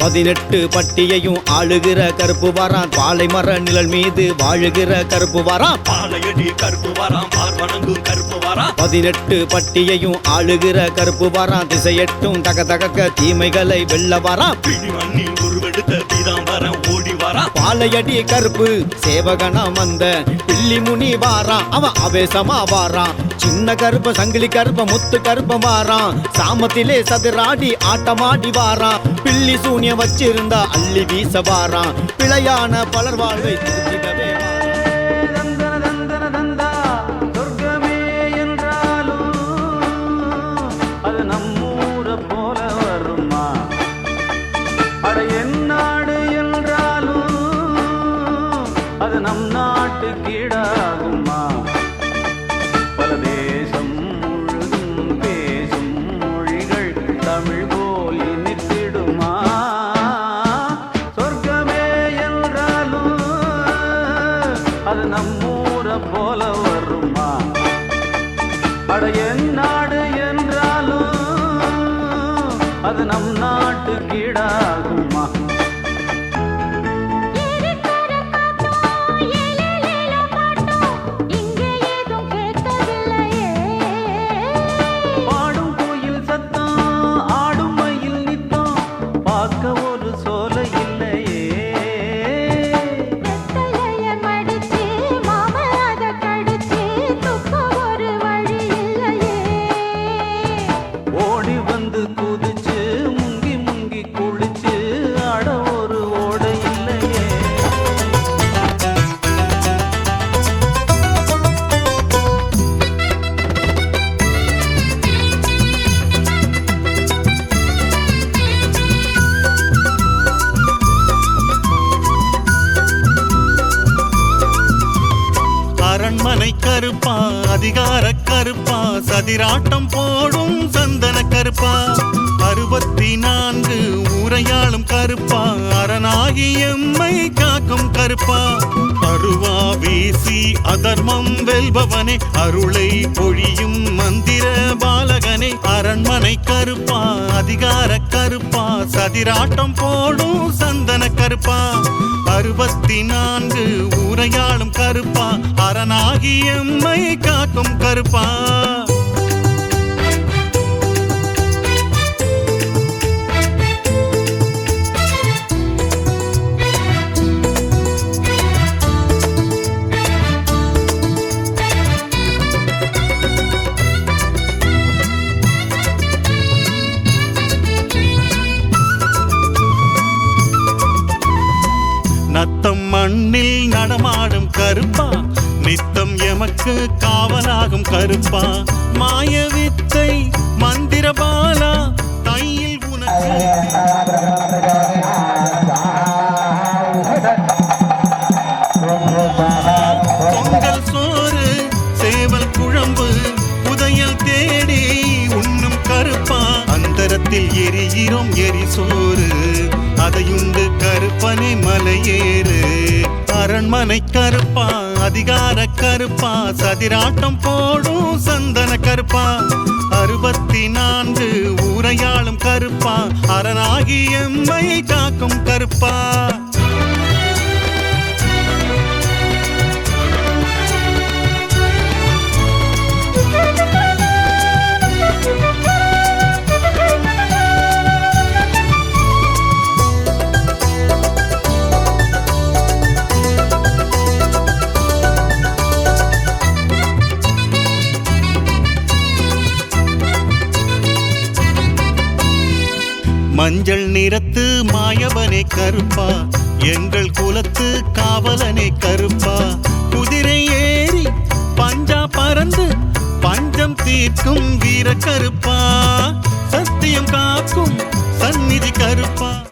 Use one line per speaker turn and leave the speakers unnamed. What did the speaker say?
பதினெட்டு பட்டியையும் ஆளுகிற கருப்பு வாரான். பாலை மர நிழல் மீது வாழுகிற கருப்பு வாரான்.
பாலையடி கருப்பு வரான் பால் வணங்கும் கருப்பு வரான்.
பதினெட்டு பட்டியையும் ஆளுகிற கருப்பு வாரான். திசையெட்டும் தக தகக்க தீமைகளை வெல்ல வாரான்.
பிடி மண்ணில் உருவெடுத்த பீதாம்பரம் ஓடி வரான்.
பாலையடி கருப்பு சேவகனா வந்த பில்லி முனி வாரான். அவன் அவேசமா வாரான். சின்ன கருப்ப சங்கிலி கருப்ப முத்து கருப்ப வாரான். சாமத்திலே சதுராடி ஆட்டமாடி வாரான். பில்லி சூனிய வச்சிருந்தா அள்ளி வீச வாரான். பிழையான பலர் வாழ்வை திருத்திடவே
அது நம் நாட்டு கீழாகுமா நம்மூர போல வருமா? அட என் நாடு என்றாலும் அது நம் நாட்டு கீடாகும்.
அரண்மனை கருப்பா அதிகார கருப்பா சதிராட்டம் போடும் சந்தன கருப்பா. அறுபத்தி நான்கு உரையாளும் கருப்பா அரணாகி எம்மை காக்கும் கருப்பா. அருவா வீசி அதர்மம் வெல்பவனே அருளை பொழியும் மந்திர பாலகனே. அரண்மனை கருப்பா அதிகார கருப்பா சதிராட்டம் போடும் சந்தன கருப்பா. அறுபத்தி நான்கு அரணாகி எம்மை காக்கும் கருப்பா. நத்தம் மண்ணில் நடமாடும் கருப்பா. நித்தம் எமக்கு காவலாகும் கருப்பா. மாய வித்தை மந்திர தையில் உனக்கு. பொங்கல் சோறு சேவல் குழம்பு புதையல் தேடி உண்ணும் கருப்பா. அந்தரத்தில் எரிகிறோம் எரி சோறு அதையுண்டு கருப்பனை மலையேறு. அரண்மனை கருப்பா அதிகார கருப்பா சதிராட்டம் போடும் சந்தன கருப்பா. அறுபத்தி நான்கு ஊரையாளும் கருப்பா அரணாகி எம்மை காக்கும் கருப்பா. மஞ்சள் நிறத்து மாயவனே கருப்பா எங்கள் குலத்து காவலனே கருப்பா. குதிரை ஏறி பஞ்சா பறந்து பஞ்சம் தீர்க்கும் வீர கருப்பா. சத்தியம் காக்கும் சந்நிதி கருப்பா.